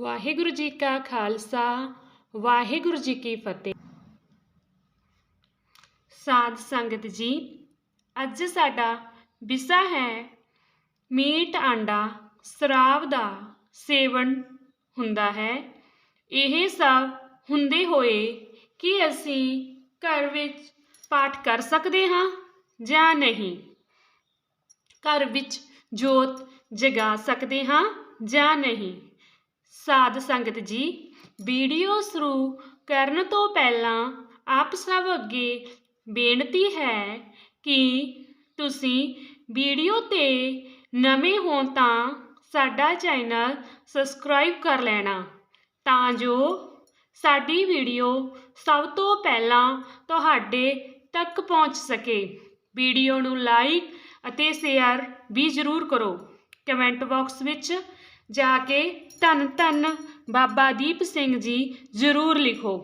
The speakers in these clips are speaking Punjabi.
ਵਾਹਿਗੁਰੂ ਜੀ ਕਾ ਖਾਲਸਾ, ਵਾਹਿਗੁਰੂ ਜੀ ਕੀ ਫਤਿਹ। ਸਾਧ ਸੰਗਤ ਜੀ, ਅੱਜ ਸਾਡਾ ਵਿਸ਼ਾ ਹੈ ਮੀਟ ਆਂਡਾ ਸ਼ਰਾਬ ਦਾ ਸੇਵਨ ਹੁੰਦਾ ਹੈ। ਇਹ ਸਭ ਹੁੰਦੇ ਹੋਏ ਕੀ ਅਸੀਂ ਘਰ ਵਿੱਚ ਪਾਠ ਕਰ ਸਕਦੇ ਹਾਂ ਜਾਂ ਨਹੀਂ? ਘਰ ਵਿੱਚ ਜੋਤ ਜਗਾ ਸਕਦੇ ਹਾਂ ਜਾਂ ਨਹੀਂ? ਸਾਧ ਸੰਗਤ ਜੀ, ਵੀਡੀਓ ਸ਼ੁਰੂ ਕਰਨ ਤੋਂ ਪਹਿਲਾਂ ਆਪ ਸਭ ਅੱਗੇ ਬੇਨਤੀ ਹੈ ਕਿ ਤੁਸੀਂ ਵੀਡੀਓ ਤੇ ਨਵੇਂ ਹੋ ਤਾਂ ਸਾਡਾ ਚੈਨਲ ਸਬਸਕ੍ਰਾਈਬ ਕਰ ਲੈਣਾ, ਤਾਂ ਜੋ ਸਾਡੀ ਵੀਡੀਓ ਸਭ ਤੋਂ ਪਹਿਲਾਂ ਤੁਹਾਡੇ ਤੱਕ ਪਹੁੰਚ ਸਕੇ। ਵੀਡੀਓ ਨੂੰ ਲਾਈਕ ਅਤੇ ਸ਼ੇਅਰ ਵੀ ਜ਼ਰੂਰ ਕਰੋ। ਕਮੈਂਟ ਬਾਕਸ ਵਿੱਚ ਜਾ ਕੇ ਧੰਨ ਧੰਨ ਬਾਬਾ ਦੀਪ ਸਿੰਘ ਜੀ ਜ਼ਰੂਰ ਲਿਖੋ।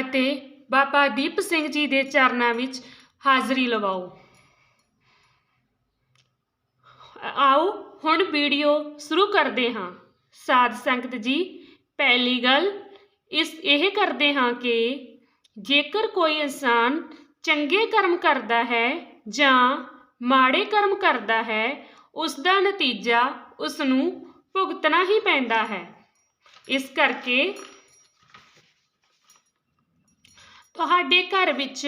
ਅਤੇ ਬਾਬਾ ਦੀਪ ਸਿੰਘ ਜੀ ਦੇ ਚਰਨਾਂ ਵਿੱਚ ਹਾਜ਼ਰੀ ਲਵਾਓ। ਆਓ ਹੁਣ ਵੀਡੀਓ ਸ਼ੁਰੂ ਕਰਦੇ ਹਾਂ। ਸਾਧ ਸੰਗਤ ਜੀ, ਪਹਿਲੀ ਗੱਲ ਇਸ ਇਹ ਕਰਦੇ ਹਾਂ ਕਿ ਜੇਕਰ ਕੋਈ ਇਨਸਾਨ ਚੰਗੇ ਕਰਮ ਕਰਦਾ ਹੈ ਜਾਂ ਮਾੜੇ ਕਰਮ ਕਰਦਾ ਹੈ ਉਸ ਦਾ ਨਤੀਜਾ ਉਸ ਨੂੰ ਭੁਗਤਣਾ ਹੀ ਪੈਂਦਾ ਹੈ। ਇਸ ਕਰਕੇ ਤੁਹਾਡੇ ਘਰ ਵਿੱਚ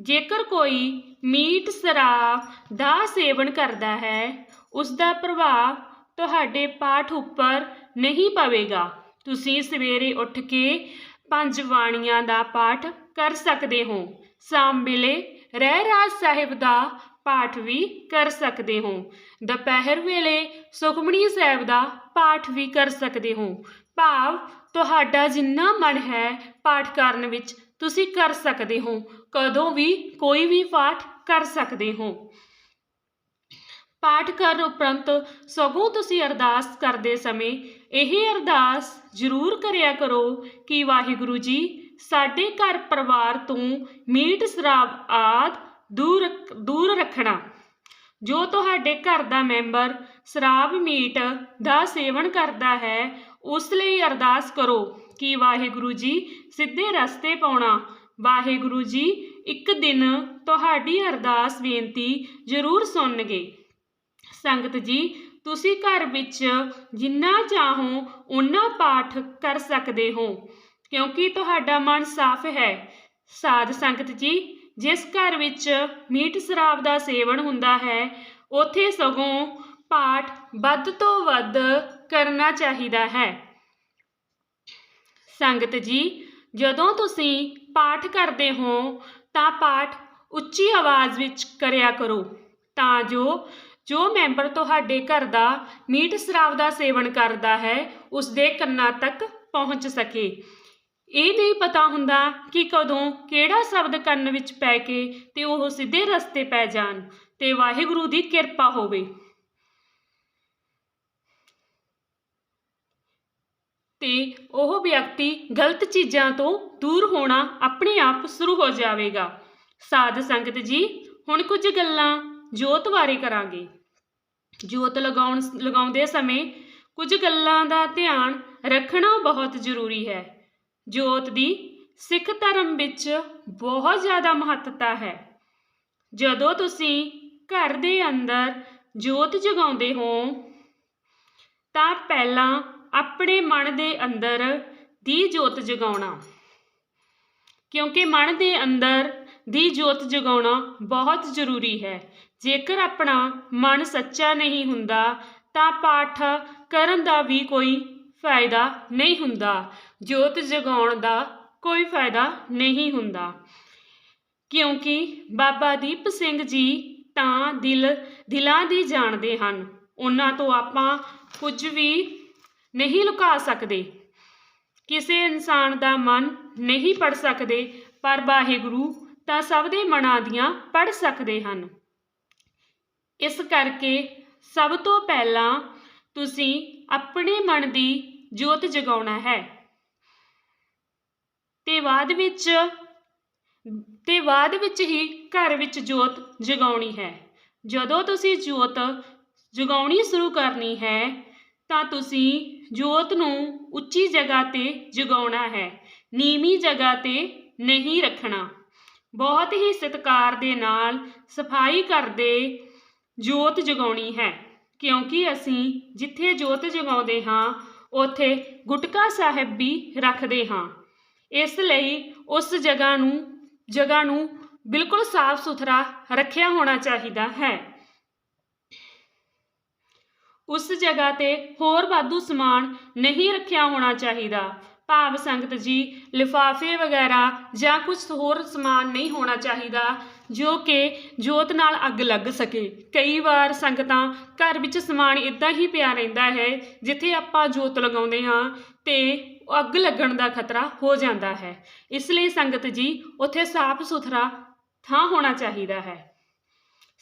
ਜੇਕਰ ਕੋਈ ਮੀਟ ਸ਼ਰਾਬ ਦਾ ਸੇਵਨ ਕਰਦਾ ਹੈ ਉਸ ਦਾ ਪ੍ਰਭਾਵ ਤੁਹਾਡੇ ਪਾਠ ਉੱਪਰ ਨਹੀਂ ਪਵੇਗਾ। ਤੁਸੀਂ ਸਵੇਰੇ ਉੱਠ ਕੇ ਪੰਜ ਬਾਣੀਆਂ ਦਾ ਪਾਠ ਕਰ ਸਕਦੇ ਹੋ। ਸ਼ਾਮ ਵੇਲੇ ਰਹਿਰਾਜ ਸਾਹਿਬ ਦਾ ਪਾਠ ਵੀ ਕਰ ਸਕਦੇ ਹੋ। ਦੁਪਹਿਰ ਵੇਲੇ ਸੁਖਮਣੀ ਸਾਹਿਬ ਦਾ ਪਾਠ ਵੀ ਕਰ ਸਕਦੇ ਹੋ। ਭਾਵ ਤੁਹਾਡਾ ਜਿੰਨਾ ਮਨ ਹੈ ਪਾਠ ਕਰਨ ਵਿੱਚ, ਤੁਸੀਂ ਕਰ ਸਕਦੇ ਹੋ। ਕਦੋਂ ਵੀ ਕੋਈ ਵੀ ਪਾਠ ਕਰ ਸਕਦੇ ਹੋ। ਪਾਠ ਕਰਨ ਉਪਰੰਤ ਸਗੋਂ ਤੁਸੀਂ ਅਰਦਾਸ ਕਰਦੇ ਸਮੇਂ ਇਹ ਅਰਦਾਸ ਜ਼ਰੂਰ ਕਰਿਆ ਕਰੋ ਕਿ ਵਾਹਿਗੁਰੂ ਜੀ, ਸਾਡੇ ਘਰ ਪਰਿਵਾਰ ਤੋਂ ਮੀਟ, ਸ਼ਰਾਬ ਆਦ ਦੂਰ ਦੂਰ ਰੱਖਣਾ। ਜੋ ਤੁਹਾਡੇ ਘਰ ਦਾ ਮੈਂਬਰ ਸ਼ਰਾਬ ਮੀਟ ਦਾ ਸੇਵਨ ਕਰਦਾ ਹੈ, ਉਸ ਲਈ ਅਰਦਾਸ ਕਰੋ ਕਿ ਵਾਹਿਗੁਰੂ ਜੀ ਸਿੱਧੇ ਰਸਤੇ ਪਾਉਣਾ। ਵਾਹਿਗੁਰੂ ਜੀ, ਇੱਕ ਦਿਨ ਤੁਹਾਡੀ ਅਰਦਾਸ ਬੇਨਤੀ ਜ਼ਰੂਰ ਸੁਣਨਗੇ। ਸੰਗਤ ਜੀ, ਤੁਸੀਂ ਘਰ ਵਿੱਚ ਜਿੰਨਾ ਚਾਹੋ ਉਨਾ ਪਾਠ ਕਰ ਸਕਦੇ ਹੋ, ਕਿਉਂਕਿ ਤੁਹਾਡਾ ਮਨ ਸਾਫ਼ ਹੈ। ਸਾਧ ਸੰਗਤ ਜੀ ਜਿਸ ਘਰ ਵਿੱਚ ਮੀਟ ਸ਼ਰਾਬ ਦਾ ਸੇਵਨ ਹੁੰਦਾ ਹੈ, ਉਥੇ ਸਗੋਂ ਪਾਠ ਵੱਧ ਤੋਂ ਵੱਧ ਕਰਨਾ ਚਾਹੀਦਾ ਹੈ। ਸੰਗਤ ਜੀ, ਜਦੋਂ ਤੁਸੀਂ ਪਾਠ ਕਰਦੇ ਹੋ, ਤਾਂ ਪਾਠ ਉੱਚੀ ਆਵਾਜ਼ ਵਿੱਚ ਕਰਿਆ ਕਰੋ, ਤਾਂ ਜੋ ਜੋ ਮੈਂਬਰ ਤੁਹਾਡੇ ਘਰ ਦਾ ਮੀਟ ਸ਼ਰਾਬ ਦਾ ਸੇਵਨ ਕਰਦਾ ਹੈ ਉਸ ਦੇ ਕੰਨਾਂ ਤੱਕ ਪਹੁੰਚ ਸਕੇ। ਇਹ ਨਹੀਂ ਪਤਾ ਹੁੰਦਾ ਕਿ ਕਦੋਂ ਕਿਹੜਾ ਸ਼ਬਦ ਕੰਨ ਵਿੱਚ ਪੈ ਕੇ ਤੇ ਉਹ ਸਿੱਧੇ ਰਸਤੇ ਪੈ ਜਾਣ ਤੇ ਵਾਹਿਗੁਰੂ ਦੀ ਕਿਰਪਾ ਹੋਵੇ। ਤੇ ਉਹ ਵਿਅਕਤੀ ਗਲਤ ਚੀਜ਼ਾਂ ਤੋਂ ਦੂਰ ਹੋਣਾ ਆਪਣੇ ਆਪ ਸ਼ੁਰੂ ਹੋ ਜਾਵੇਗਾ। ਸਾਧ ਸੰਗਤ ਜੀ, ਹੁਣ ਕੁਝ ਗੱਲਾਂ ਜੋਤ ਬਾਰੇ ਕਰਾਂਗੇ। ਜੋਤ ਲਗਾਉਣ ਲਗਾਉਂਦੇ ਸਮੇਂ ਕੁਝ ਗੱਲਾਂ ਦਾ ਧਿਆਨ ਰੱਖਣਾ ਬਹੁਤ ਜ਼ਰੂਰੀ ਹੈ। ਜੋਤ ਦੀ ਸਿੱਖ ਧਰਮ ਵਿੱਚ ਬਹੁਤ ਜ਼ਿਆਦਾ ਮਹੱਤਤਾ ਹੈ। ਜਦੋਂ ਤੁਸੀਂ ਘਰ ਦੇ ਅੰਦਰ ਜੋਤ ਜਗਾਉਂਦੇ ਹੋ, ਤਾਂ ਪਹਿਲਾਂ ਆਪਣੇ ਮਨ ਦੇ ਅੰਦਰ ਦੀ ਜੋਤ ਜਗਾਉਣਾ। ਕਿਉਂਕਿ ਮਨ ਦੇ ਅੰਦਰ ਦੀ ਜੋਤ ਜਗਾਉਣਾ ਬਹੁਤ ਜ਼ਰੂਰੀ ਹੈ। ਜੇਕਰ ਆਪਣਾ ਮਨ ਸੱਚਾ ਨਹੀਂ ਹੁੰਦਾ, ਤਾਂ ਪਾਠ ਕਰਨ ਦਾ ਵੀ ਕੋਈ ਫਾਇਦਾ ਨਹੀਂ ਹੁੰਦਾ। ਜੋਤ ਜਗਾਉਣ ਦਾ ਕੋਈ ਫਾਇਦਾ ਨਹੀਂ ਹੁੰਦਾ। ਕਿਉਂਕਿ ਬਾਬਾ ਦੀਪ ਸਿੰਘ ਜੀ ਤਾਂ ਦਿਲ, ਦਿਲਾਂ ਦੀ ਜਾਣਦੇ ਹਨ। ਉਹਨਾਂ ਤੋਂ ਆਪਾਂ ਕੁਝ ਵੀ ਨਹੀਂ ਲੁਕਾ ਸਕਦੇ। ਕਿਸੇ ਇਨਸਾਨ ਦਾ ਮਨ ਨਹੀਂ ਪੜ ਸਕਦੇ, ਪਰ ਵਾਹਿਗੁਰੂ ਤਾਂ ਸਭ ਦੇ ਮਨਾਂ ਦੀਆਂ ਪੜ ਸਕਦੇ ਹਨ। ਇਸ ਕਰਕੇ ਸਭ ਤੋਂ ਪਹਿਲਾਂ ਤੁਸੀਂ ਆਪਣੇ ਮਨ ਦੀ ਜੋਤ ਜਗਾਉਣਾ ਹੈ। ਤੇ ਬਾਅਦ ਵਿੱਚ, ਤੇ ਬਾਅਦ ਵਿੱਚ ਹੀ ਘਰ ਵਿੱਚ ਜੋਤ ਜਗਾਉਣੀ ਹੈ। ਜਦੋਂ ਤੁਸੀਂ ਜੋਤ ਜਗਾਉਣੀ ਸ਼ੁਰੂ ਕਰਨੀ ਹੈ, ਤਾਂ ਤੁਸੀਂ ਜੋਤ ਨੂੰ ਉੱਚੀ ਜਗ੍ਹਾ ਤੇ ਜਗਾਉਣਾ ਹੈ, ਨੀਵੀਂ ਜਗ੍ਹਾ ਤੇ ਨਹੀਂ ਰੱਖਣਾ। ਬਹੁਤ ਹੀ ਸਤਿਕਾਰ ਦੇ ਨਾਲ ਸਫ਼ਾਈ ਕਰਦੇ ਜੋਤ ਜਗਾਉਣੀ ਹੈ, ਕਿਉਂਕਿ ਅਸੀਂ ਜਿੱਥੇ ਜੋਤ ਜਗਾਉਂਦੇ ਹਾਂ ਉੱਥੇ ਗੁਟਕਾ ਸਾਹਿਬ ਵੀ ਰੱਖਦੇ ਹਾਂ। ਇਸ ਲਈ ਉਸ ਜਗ੍ਹਾ ਨੂੰ ਜਗ੍ਹਾ ਨੂੰ ਬਿਲਕੁਲ ਸਾਫ਼ ਸੁਥਰਾ ਰੱਖਿਆ ਹੋਣਾ ਚਾਹੀਦਾ ਹੈ। ਉਸ ਜਗ੍ਹਾ ਤੇ ਹੋਰ ਵਾਧੂ ਸਮਾਨ ਨਹੀਂ ਰੱਖਿਆ ਹੋਣਾ ਚਾਹੀਦਾ। ਭਾਵ ਸੰਗਤ ਜੀ, ਲਿਫਾਫੇ ਵਗੈਰਾ ਜਾਂ ਕੁਝ ਹੋਰ ਸਮਾਨ ਨਹੀਂ ਹੋਣਾ ਚਾਹੀਦਾ, ਜੋ ਕਿ ਜੋਤ ਨਾਲ ਅੱਗ ਲੱਗ ਸਕੇ। ਕਈ ਵਾਰ ਸੰਗਤਾਂ ਘਰ ਵਿੱਚ ਸਮਾਨ ਇਦਾਂ ਹੀ ਪਿਆ ਰਹਿੰਦਾ ਹੈ, ਜਿੱਥੇ ਆਪਾਂ ਜੋਤ ਲਗਾਉਂਦੇ ਹਾਂ ਤੇ ਅੱਗ ਲੱਗਣ ਦਾ ਖਤਰਾ ਹੋ ਜਾਂਦਾ ਹੈ। ਇਸ ਲਈ ਸੰਗਤ ਜੀ, ਉੱਥੇ ਸਾਫ਼ ਸੁਥਰਾ ਥਾਂ ਹੋਣਾ ਚਾਹੀਦਾ ਹੈ।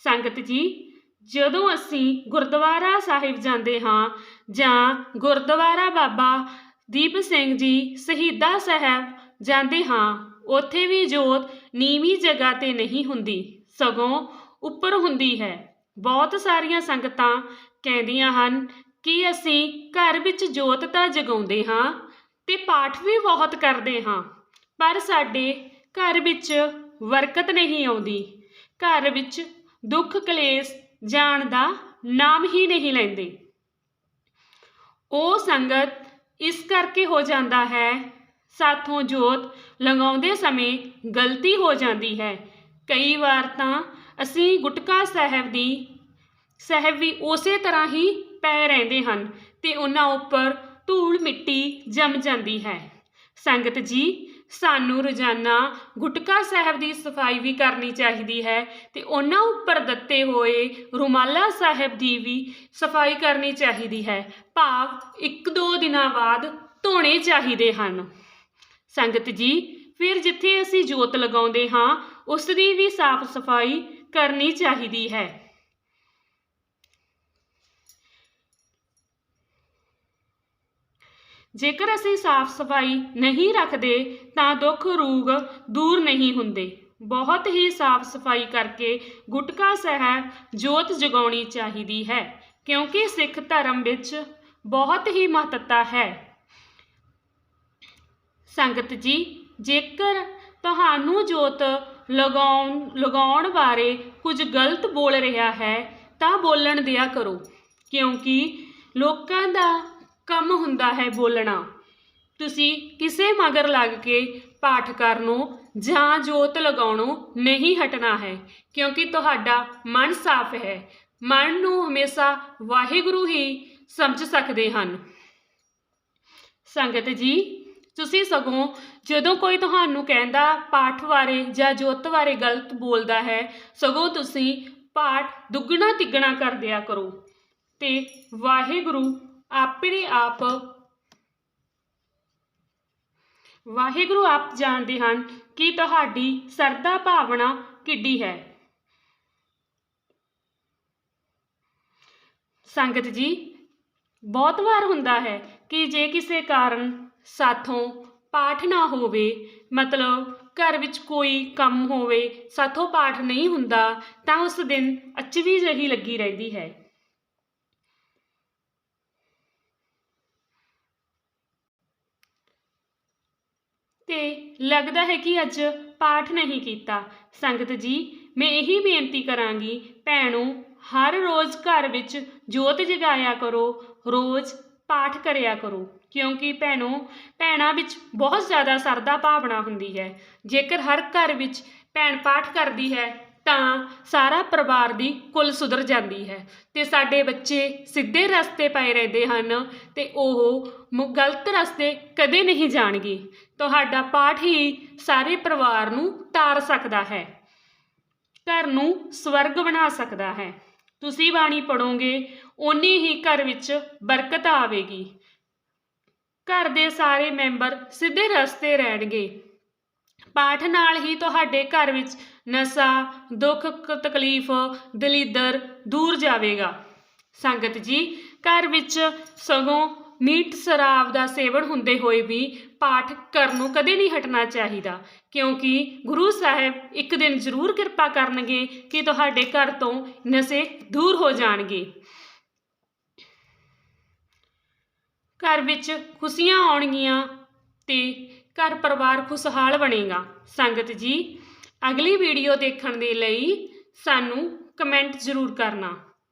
ਸੰਗਤ ਜੀ, ਜਦੋਂ ਅਸੀਂ ਗੁਰਦੁਆਰਾ ਸਾਹਿਬ ਜਾਂਦੇ ਹਾਂ ਜਾਂ ਗੁਰਦੁਆਰਾ ਬਾਬਾ ਦੀਪ ਸਿੰਘ ਜੀ ਸ਼ਹੀਦਾ ਸਾਹਿਬ ਜਾਂਦੇ ਹਾਂ। ਉੱਥੇ ਵੀ ਜੋਤ ਨੀਵੀਂ ਜਗ੍ਹਾ ਤੇ ਨਹੀਂ ਹੁੰਦੀ, ਸਗੋਂ ਉੱਪਰ ਹੁੰਦੀ ਹੈ। ਬਹੁਤ ਸਾਰੀਆਂ ਸੰਗਤਾਂ ਕਹਿੰਦੀਆਂ ਹਨ ਕਿ ਅਸੀਂ ਘਰ ਵਿੱਚ ਜੋਤ ਤਾਂ ਜਗਾਉਂਦੇ ਹਾਂ ਤੇ ਪਾਠ ਵੀ ਬਹੁਤ ਕਰਦੇ ਹਾਂ, ਪਰ ਸਾਡੇ ਘਰ ਵਿੱਚ ਬਰਕਤ ਨਹੀਂ ਆਉਂਦੀ। ਘਰ ਵਿੱਚ ਦੁੱਖ ਕਲੇਸ਼ ਜਾਣ ਦਾ ਨਾਮ ਹੀ ਨਹੀਂ ਲੈਂਦੇ। ਉਹ ਸੰਗਤ ਇਸ ਕਰਕੇ ਹੋ ਜਾਂਦਾ ਹੈ। ਸਾਥੋਂ ਜੋਤ ਲਗਾਉਂਦੇ ਸਮੇਂ ਗਲਤੀ ਹੋ ਜਾਂਦੀ ਹੈ। ਕਈ ਵਾਰ ਤਾਂ ਅਸੀਂ ਗੁਟਕਾ ਸਾਹਿਬ ਦੀ, ਸਾਹਿਬ ਵੀ ਉਸੇ ਤਰ੍ਹਾਂ ਹੀ ਪੈ ਰਹਿੰਦੇ ਹਨ ਤੇ ਉਹਨਾਂ ਉੱਪਰ ਧੂੜ ਮਿੱਟੀ ਜੰਮ ਜਾਂਦੀ ਹੈ। ਸੰਗਤ ਜੀ ਸਾਨੂੰ ਰੋਜ਼ਾਨਾ ਗੁਟਕਾ ਸਾਹਿਬ ਦੀ ਸਫ਼ਾਈ ਵੀ ਕਰਨੀ ਚਾਹੀਦੀ ਹੈ ਤੇ ਉਹਨਾਂ ਉੱਪਰ ਦਿੱਤੇ ਹੋਏ ਰੁਮਾਲਾ ਸਾਹਿਬ ਦੀ ਵੀ ਸਫ਼ਾਈ ਕਰਨੀ ਚਾਹੀਦੀ ਹੈ। ਭਾਵ ਇੱਕ ਦੋ ਦਿਨਾਂ ਬਾਅਦ ਧੋਣੇ ਚਾਹੀਦੇ ਹਨ। ਸੰਗਤ ਜੀ, ਫਿਰ ਜਿੱਥੇ ਅਸੀਂ ਜੋਤ ਲਗਾਉਂਦੇ ਹਾਂ, ਉਸ ਦੀ ਵੀ ਸਾਫ਼ ਸਫ਼ਾਈ ਕਰਨੀ ਚਾਹੀਦੀ ਹੈ। ਜੇਕਰ ਅਸੀਂ ਸਾਫ਼ ਸਫ਼ਾਈ ਨਹੀਂ ਰੱਖਦੇ, ਤਾਂ ਦੁੱਖ ਰੋਗ ਦੂਰ ਨਹੀਂ ਹੁੰਦੇ। ਬਹੁਤ ਹੀ ਸਾਫ਼ ਸਫ਼ਾਈ ਕਰਕੇ ਗੁਟਕਾ ਸਾਹਿਬ ਜੋਤ ਜਗਾਉਣੀ ਚਾਹੀਦੀ ਹੈ, ਕਿਉਂਕਿ ਸਿੱਖ ਧਰਮ ਵਿੱਚ ਬਹੁਤ ਹੀ ਮਹੱਤਤਾ ਹੈ। ਸੰਗਤ ਜੀ, ਜੇਕਰ ਤੁਹਾਨੂੰ ਜੋਤ ਲਗਾਉਣ ਲਗਾਉਣ ਬਾਰੇ ਕੁਝ ਗਲਤ ਬੋਲ ਰਿਹਾ ਹੈ, ਤਾਂ ਬੋਲਣ ਦਿਆ ਕਰੋ, ਕਿਉਂਕਿ ਲੋਕਾਂ ਦਾ ਕੰਮ ਹੁੰਦਾ ਹੈ ਬੋਲਣਾ। ਤੁਸੀਂ ਕਿਸੇ ਮਗਰ ਲੱਗ ਕੇ ਪਾਠ ਕਰਨੋਂ ਜਾਂ ਜੋਤ ਲਗਾਉਣੋਂ ਨਹੀਂ ਹਟਣਾ ਹੈ, ਕਿਉਂਕਿ ਤੁਹਾਡਾ ਮਨ ਸਾਫ਼ ਹੈ। ਮਨ ਨੂੰ ਹਮੇਸ਼ਾ ਵਾਹਿਗੁਰੂ ਹੀ ਸਮਝ ਸਕਦੇ ਹਨ। ਸੰਗਤ ਜੀ, ਤੁਸੀਂ ਸਗੋਂ ਜਦੋਂ ਕੋਈ ਤੁਹਾਨੂੰ ਕਹਿੰਦਾ ਪਾਠ ਬਾਰੇ ਜਾਂ ਜੋਤ ਬਾਰੇ ਗਲਤ ਬੋਲਦਾ ਹੈ, ਸਗੋਂ ਤੁਸੀਂ ਪਾਠ ਦੁੱਗਣਾ ਤਿੱਗਣਾ ਕਰ ਦਿਆ ਕਰੋ। ਤੇ ਵਾਹਿਗੁਰੂ ਆਪਣੇ ਆਪ ਵਾਹਿਗੁਰੂ ਆਪ ਜਾਣਦੇ ਹਨ ਕਿ ਤੁਹਾਡੀ ਸਰਦਾ ਭਾਵਨਾ ਕਿੱਡੀ ਹੈ। ਸੰਗਤ ਜੀ, ਬਹੁਤ ਵਾਰ ਹੁੰਦਾ ਹੈ ਕਿ ਜੇ ਕਿਸੇ ਕਾਰਨ ਸਾਥੋਂ ਪਾਠ ਨਾ ਹੋਵੇ, ਮਤਲਬ ਘਰ ਵਿੱਚ ਕੋਈ ਕੰਮ ਹੋਵੇ, ਸਾਥੋਂ ਪਾਠ ਨਹੀਂ ਹੁੰਦਾ, ਤਾਂ ਉਸ ਦਿਨ ਅਚਵੀ ਜਹੀ ਲੱਗੀ ਰਹਿੰਦੀ ਹੈ। ਤੇ ਲੱਗਦਾ ਹੈ ਕਿ ਅੱਜ ਪਾਠ ਨਹੀਂ ਕੀਤਾ। ਸੰਗਤ ਜੀ, ਮੈਂ ਇਹੀ ਬੇਨਤੀ ਕਰਾਂਗੀ, ਭੈਣੋ, ਹਰ ਰੋਜ਼ ਘਰ ਵਿੱਚ ਜੋਤ ਜਗਾਇਆ ਕਰੋ, ਰੋਜ਼ ਪਾਠ ਕਰਿਆ ਕਰੋ। ਕਿਉਂਕਿ ਭੈਣੋ, ਭੈਣਾਂ ਵਿੱਚ ਬਹੁਤ ਜ਼ਿਆਦਾ ਸਰਦਾ ਭਾਵਨਾ ਹੁੰਦੀ ਹੈ। ਜੇਕਰ ਹਰ ਘਰ ਵਿੱਚ ਭੈਣ ਪਾਠ ਕਰਦੀ ਹੈ, ਤਾਂ ਸਾਰਾ ਪਰਿਵਾਰ ਦੀ ਕੁੱਲ ਸੁਧਰ ਜਾਂਦੀ ਹੈ। ਤੇ ਸਾਡੇ ਬੱਚੇ ਸਿੱਧੇ ਰਸਤੇ ਪਏ ਰਹਿੰਦੇ ਹਨ ਤੇ ਉਹ ਗਲਤ ਰਸਤੇ ਕਦੇ ਨਹੀਂ ਜਾਣਗੇ। ਤੁਹਾਡਾ ਪਾਠ ਹੀ ਸਾਰੇ ਪਰਿਵਾਰ ਨੂੰ ਤਾਰ ਸਕਦਾ ਹੈ। ਘਰ ਨੂੰ ਸਵਰਗ ਬਣਾ ਸਕਦਾ ਹੈ। ਤੁਸੀਂ ਬਾਣੀ ਪੜੋਗੇ ਓਨੀ ਹੀ ਘਰ ਵਿੱਚ ਬਰਕਤ ਆਵੇਗੀ। ਘਰ ਦੇ ਸਾਰੇ ਮੈਂਬਰ ਸਿੱਧੇ ਰਸਤੇ ਰਹਿਣਗੇ। ਪਾਠ ਨਾਲ ਹੀ ਤੁਹਾਡੇ ਘਰ ਵਿੱਚ ਨਸ਼ਾ, ਦੁੱਖ ਤਕਲੀਫ, ਦਲਿੱਦਰ ਦੂਰ ਜਾਵੇਗਾ। ਸੰਗਤ ਜੀ, ਘਰ ਵਿੱਚ ਸਗੋਂ ਮੀਟ ਸ਼ਰਾਬ ਦਾ ਸੇਵਨ ਹੁੰਦੇ ਹੋਏ ਵੀ ਪਾਠ ਕਰਨ ਨੂੰ ਕਦੇ ਨਹੀਂ ਹਟਣਾ ਚਾਹੀਦਾ, ਕਿਉਂਕਿ ਗੁਰੂ ਸਾਹਿਬ ਇੱਕ ਦਿਨ ਜ਼ਰੂਰ ਕਿਰਪਾ ਕਰਨਗੇ ਕਿ ਤੁਹਾਡੇ ਘਰ ਤੋਂ ਨਸ਼ੇ ਦੂਰ ਹੋ ਜਾਣਗੇ। ਘਰ ਵਿੱਚ ਖੁਸ਼ੀਆਂ ਆਉਣਗੀਆਂ ਤੇ ਘਰ ਪਰਿਵਾਰ ਖੁਸ਼ਹਾਲ ਬਣੇਗਾ। ਸੰਗਤ ਜੀ, ਅਗਲੀ ਵੀਡੀਓ ਦੇਖਣ ਦੇ ਲਈ ਸਾਨੂੰ ਕਮੈਂਟ ਜ਼ਰੂਰ ਕਰਨਾ।